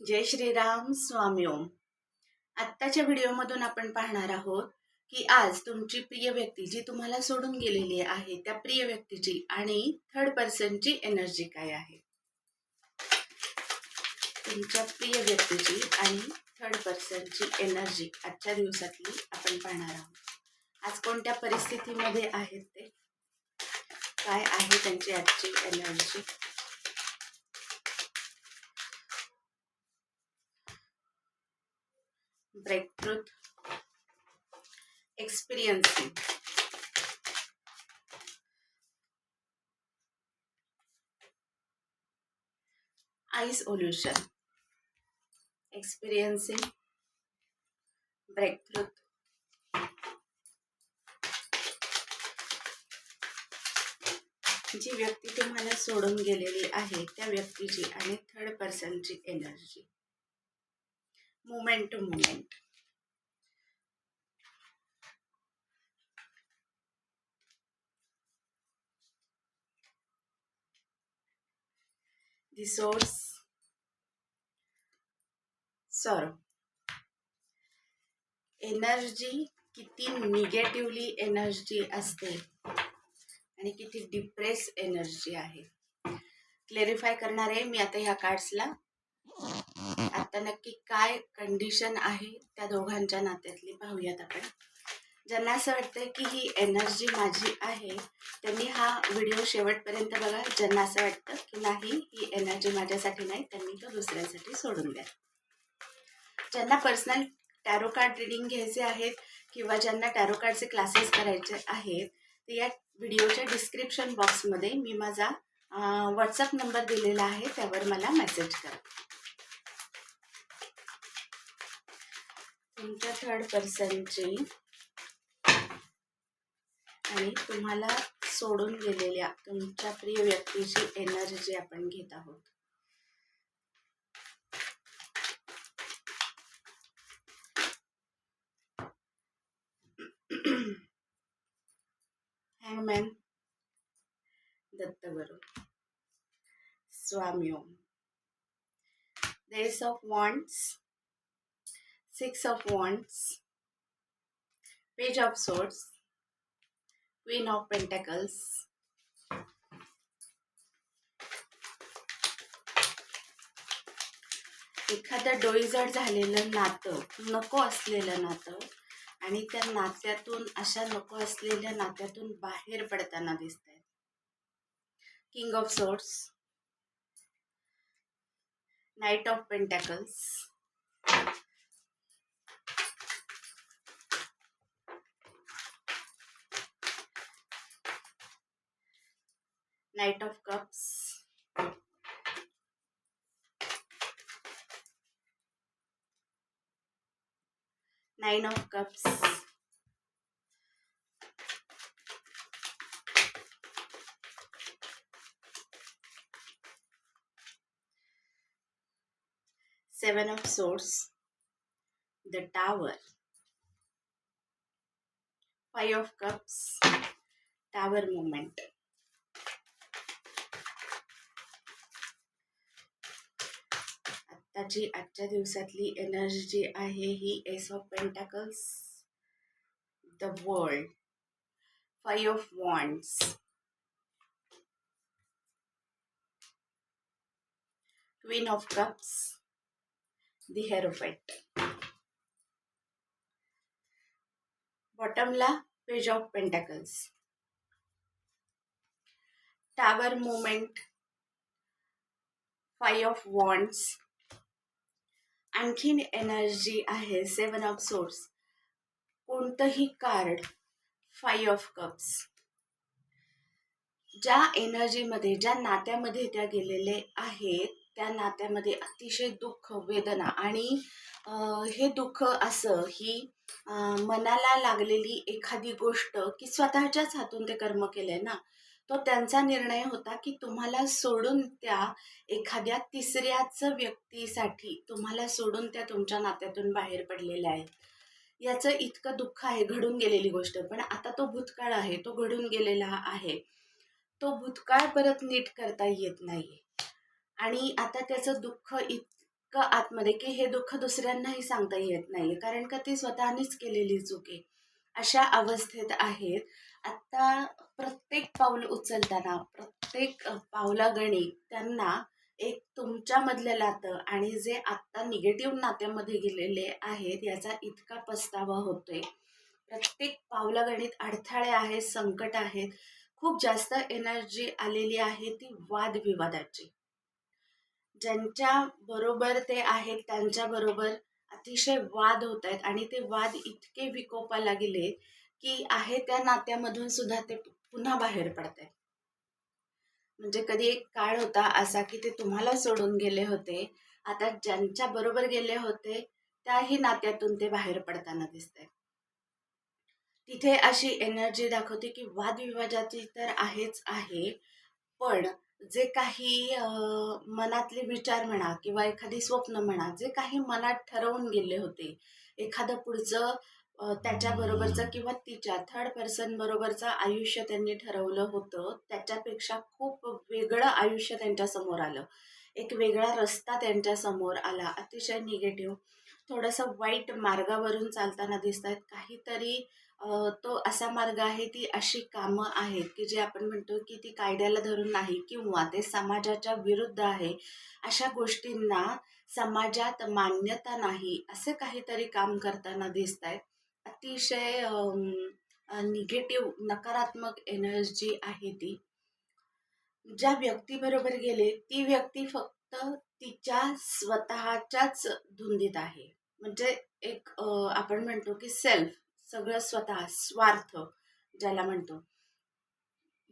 जय श्रीराम स्वामी ओम. आत्ताच्या व्हिडिओमधून आपण पाहणार आहोत की आज तुमची प्रिय व्यक्ती जी तुम्हाला सोडून गेलेली आहे त्या प्रिय व्यक्तीची आणि थर्ड पर्सनची एनर्जी काय आहे? तुमच्या प्रिय व्यक्तीची आणि थर्ड पर्सनची एनर्जी आजच्या दिवसातली आपण पाहणार आहोत. आज कोणत्या परिस्थितीमध्ये आहेत ते? काय आहे त्यांची आजची energy breakthrough experiencing isolation experiencing breakthrough जी व्यक्ती तुम्हाला सोडून गेलेली आहे त्या व्यक्तीची आणि third पर्सनची energy moment to moment the source. Sorrow. Energy किती निगेटिव्हली एनर्जी असते आणि किती डिप्रेस एनर्जी आहे. क्लेरिफाय करणार आहे मी आता ह्या कार्ड्सला आता नक्की काय कंडिशन आहे त्या दोघांच्या नात्यातली पाहूयात आपण. ज्यांना असं वाटतं की ही एनर्जी माझी आहे त्यांनी हा व्हिडिओ शेवटपर्यंत बघा. ज्यांना असं वाटतं की नाही ही एनर्जी माझ्यासाठी नाही त्यांनी तो दुसऱ्यासाठी सोडून द्या. ज्यांना पर्सनल टॅरो कार्ड रिडिंग घ्यायचे आहेत किंवा ज्यांना टॅरो कार्डचे क्लासेस करायचे आहेत तर या व्हिडिओच्या डिस्क्रिप्शन बॉक्समध्ये मी माझा व्हॉट्सअप नंबर दिलेला आहे त्यावर मला मेसेज करा. तुमच्या थर्ड पर्सनची आणि तुम्हाला सोडून गेलेल्या तुमच्या प्रिय व्यक्तीची एनर्जी आपण घेत आहोत. हँगमॅन दत्तगुरु स्वामी ओम. देस of wands six of Wands, page of Swords, Queen of pentacles एखादं डोईजड झालेलं नातं नको असलेलं नातं आणि त्या नात्यातून अशा नको असलेल्या नात्यातून बाहेर पडताना दिसत आहेत king of swords knight of pentacles Knight of Cups. Nine of Cups. Seven of Swords. The Tower. Five of Cups. Tower movement. त्याची आजच्या दिवसातली एनर्जी जी आहे ही ace of pentacles the world five of wands queen of cups the hierophant बॉटमला page of pentacles tower moment five of wands आणखीन energy आहे. Seven of swords कोणतंही card five of cups ज्या एनर्जीमध्ये ज्या नात्यामध्ये त्या गेलेले आहेत त्या नात्यामध्ये अतिशय दुःख वेदना आणि हे दुःख असं ही मनाला लागलेली एखादी गोष्ट की स्वतःच्याच हातून ते कर्म केलंय ना तो त्यांचा निर्णय होता की तुम्हाला सोडून त्या एखाद्या तिसऱ्याच व्यक्तीसाठी तुम्हाला सोडून त्या तुमच्या नात्यातून बाहेर पडलेल्या आहेत. याचं इतकं दुःख आहे घडून गेलेली गोष्ट. पण आता तो भूतकाळ आहे तो घडून गेलेला आहे. तो भूतकाळ परत नीट करता येत नाही आणि आता त्याचं दुःख इतकं आतमध्ये की हे दुःख दुसऱ्यांनाही सांगता येत नाही कारण का ती स्वतःनीच केलेली चूक आहे. अशा अवस्थेत आहेत. आता प्रत्येक पाऊल उचलताना प्रत्येक पावलागणी त्यांना एक तुमच्यामधलं नातं आणि जे आत्ता निगेटिव्ह नात्यामध्ये गेलेले आहेत याचा इतका पस्तावा होतोय. प्रत्येक पावलागणित अडथळे आहेत संकट आहेत खूप जास्त एनर्जी आलेली आहे ती वादविवादाची. ज्यांच्या बरोबर ते आहेत त्यांच्या बरोबर अतिशय वाद होत आहेत आणि ते वाद इतके विकोपाला गेले की आहे त्या नात्यामधून सुद्धा ते पुन्हा बाहेर पडत म्हणजे कधी एक काळ होता असा की ते तुम्हाला सोडून गेले होते. आता ज्यांच्या बरोबर गेले होते त्याही नात्यातून ते बाहेर पडताना दिसत तिथे अशी एनर्जी दाखवते की वादविवादाची तर आहेच आहे पण जे काही मनातले विचार म्हणा किंवा एखादी स्वप्न म्हणा जे काही मनात ठरवून गेले होते एखादं पुढचं त्याच्याबरोबरचं किंवा तिच्या थर्ड पर्सन बरोबरचं आयुष्य त्यांनी ठरवलं होतं. त्याच्यापेक्षा खूप वेगळं आयुष्य त्यांच्यासमोर आलं. एक वेगळा रस्ता त्यांच्यासमोर आला. अतिशय निगेटिव्ह थोडंसं वाईट मार्गावरून चालताना दिसत आहेत काहीतरी तो असा मार्ग आहे ती अशी कामं आहेत की जे आपण म्हणतो की ती कायद्याला धरून नाही किंवा ते समाजाच्या विरुद्ध आहे. अशा गोष्टींना समाजात मान्यता नाही असे काहीतरी काम करताना दिसत आहेत अतिशय निगेटिव्ह नकारात्मक एनर्जी आहे ती. ज्या व्यक्तीबरोबर गेले ती व्यक्ती फक्त तिच्या स्वतःच्याच धुंदीत आहे. म्हणजे एक आपण म्हणतो की सेल्फ सगळं स्वतः स्वार्थ ज्याला म्हणतो.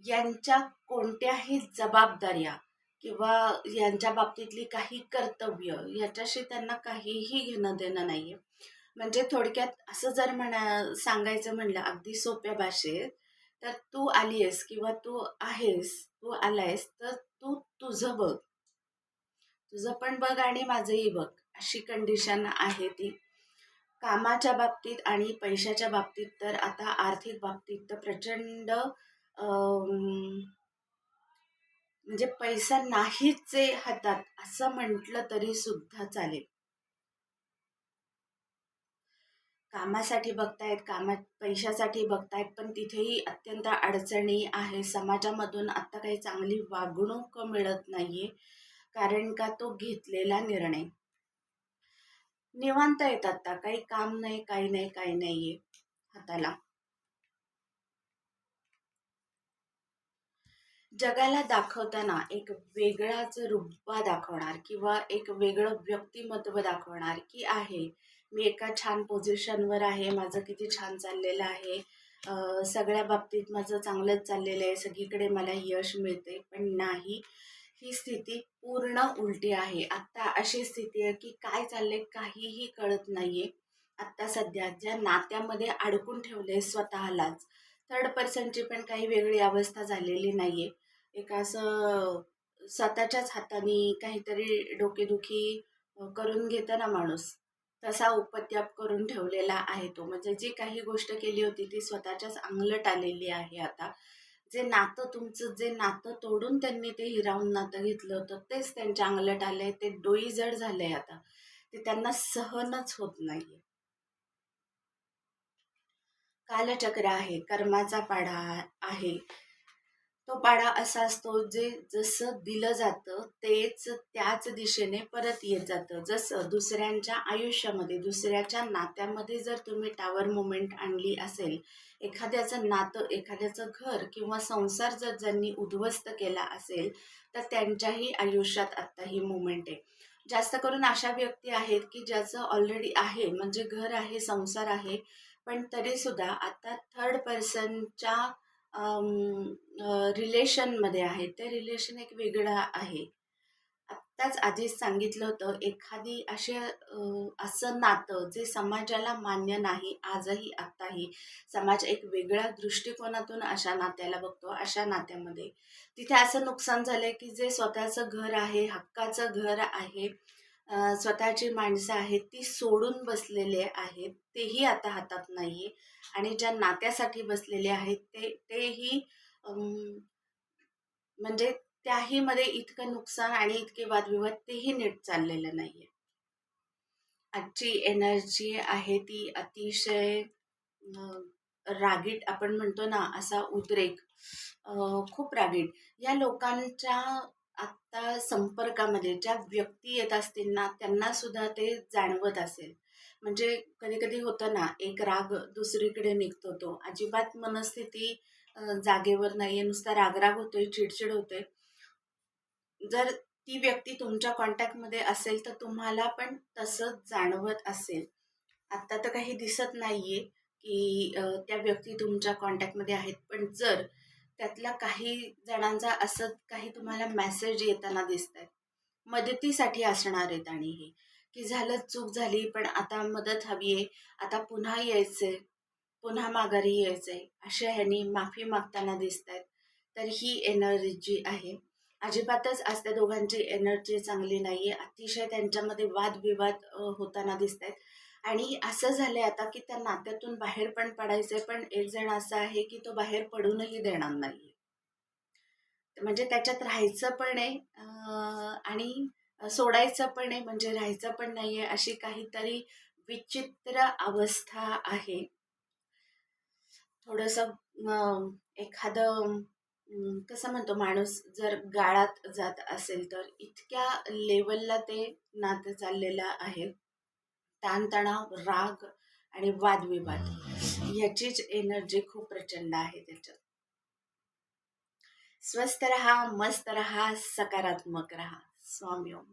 यांच्या कोणत्याही जबाबदाऱ्या किंवा यांच्या बाबतीतली काही कर्तव्य याच्याशी त्यांना काहीही घेणं देणं नाहीये. म्हणजे थोडक्यात असं जर म्हणा सांगायचं म्हणलं अगदी सोप्या भाषेत तर तू आली आहेस किंवा तू आहेस तू आलायस तर तू तुझं बघ. तुझं पण बघ आणि माझंही बघ. अशी कंडिशन आहे ती. कामाच्या बाबतीत आणि पैशाच्या बाबतीत तर आता आर्थिक बाबतीत तर प्रचंड म्हणजे पैसा नाहीच आहे हातात असं म्हटलं तरी सुद्धा चालेल. कामासाठी बघतायत कामात पैशासाठी बघतायत पण तिथेही अत्यंत अडचणी आहे समाजामधून आत्ता काही चांगली वागणूक मिळत नाही आहे कारण का तो घेतलेला निर्णय. निवांत येत आता काही काम नाही काही नाही काही नाही आहे हाताला. जगाला दाखवताना एक वेगळाच रुब्बा दाखवणार किंवा एक वेगळं व्यक्तिमत्व दाखवणार की आहे मी एका छान पोझिशनवर आहे. माझं किती छान चाललेलं आहे. सगळ्या बाबतीत माझं चांगलंच चाललेलं आहे. सगळीकडे मला यश मिळते पण नाही. ही स्थिती पूर्ण उलटी आहे. आत्ता अशी स्थिती आहे की काय चाललंय काहीही कळत नाही आहे आत्ता सध्या ज्या नात्यामध्ये अडकून ठेवले स्वतःलाच. थर्ड पर्सनची पण काही वेगळी अवस्था झालेली नाही आहे एक असं स्वतःच्याच हाताने काहीतरी डोकेदुखी करून घेतं ना माणूस. तसा उपत्याप करून ठेवलेला आहे तो. म्हणजे जी काही गोष्ट केली होती ती स्वतःच्याच अंगलट आलेली आहे आता. जे नातं तुमचं जे नातं तोडून त्यांनी ते हिरावून नातं घेतलं होतं तेच त्यांच्या अंगलट आलंय. ते डोई जड झालंय आता. ते त्यांना सहनच होत नाहीये. कालचक्र आहे कर्माचा पाढा आहे. तो पाडा असा असतो जे जसं दिलं जातं तेच त्याच दिशेने परत येत जातं. जसं दुसऱ्यांच्या आयुष्यामध्ये दुसऱ्याच्या नात्यामध्ये जर तुम्ही टावर मुमेंट आणली असेल एखाद्याचं नातं एखाद्याचं घर किंवा संसार जर ज्यांनी उद्ध्वस्त केला असेल तर त्यांच्याही आयुष्यात आत्ता ही मुमेंट आहे. जास्त करून अशा व्यक्ती आहेत की ज्याचं ऑलरेडी आहे म्हणजे घर आहे संसार आहे पण तरीसुद्धा आता थर्ड पर्सनच्या रिलेशनमध्ये आहे. ते रिलेशन एक वेगळं आहे. आत्ताच आधीच सांगितलं होतं एखादी असे असं नातं जे समाजाला मान्य नाही आजही आत्ताही समाज एक वेगळ्या दृष्टिकोनातून अशा नात्याला बघतो अशा नात्यामध्ये. तिथे असं नुकसान झालं की जे स्वतःचं घर आहे हक्काचं घर आहे स्वतःची माणसं आहेत ती सोडून बसलेले आहेत. तेही आता हातात नाही आहे आणि ज्या नात्यासाठी बसलेले आहेत ते तेही म्हणजे त्याही मध्ये इतकं नुकसान आणि इतके वादविवाद तेही नीट चाललेलं नाही आहे आजची एनर्जी आहे ती अतिशय रागीट आपण म्हणतो ना असा उद्रेक खूप रागीट. या लोकांच्या आत्ता संपर्कामध्ये ज्या व्यक्ती येत असतील ना त्यांना सुद्धा ते जाणवत असेल. म्हणजे कधी कधी होतं ना एक राग दुसरीकडे निघतो तो. अजिबात मनस्थिती जागेवर नाही आहे नुसता रागराग होतोय चिडचिड होतोय. जर ती व्यक्ती तुमच्या कॉन्टॅक्टमध्ये असेल तर तुम्हाला पण तसंच जाणवत असेल. आत्ता तर काही दिसत नाही आहे की त्या व्यक्ती तुमच्या कॉन्टॅक्टमध्ये आहेत. पण जर त्यातल्या काही जणांचा असं काही तुम्हाला मेसेज येताना दिसत आहेत मदतीसाठी असणार आहेत आणि हे. की झालं चूक झाली पण आता मदत हवी आहे. आता पुन्हा यायचंय. पुन्हा माघारी यायचंय. अशा ह्यांनी माफी मागताना दिसत आहेत तर ही एनर्जी आहे. अजिबातच आज त्या दोघांची एनर्जी चांगली नाही आहे अतिशय त्यांच्यामध्ये वादविवाद होताना दिसत आहेत आणि असं झालंय आता की त्या नात्यातून बाहेर पण पडायचंय पण एक जण असा आहे की तो बाहेर पडूनही देणार नाही म्हणजे त्याच्यात राहायचं पण आहे आणि सोडायचं पण आहे म्हणजे राहायचं पण नाही आहे अशी काहीतरी विचित्र अवस्था आहे. थोडंसं एखादं कसं म्हणतो माणूस जर गाळात जात असेल तर इतक्या लेवलला ते नातं चाललेलं आहे. ताणतणाव राग आणि वादविवाद याचीच एनर्जी खूप प्रचंड आहे त्याच्यात. स्वस्थ रहा मस्त रहा सकारात्मक रहा. स्वामी ओम.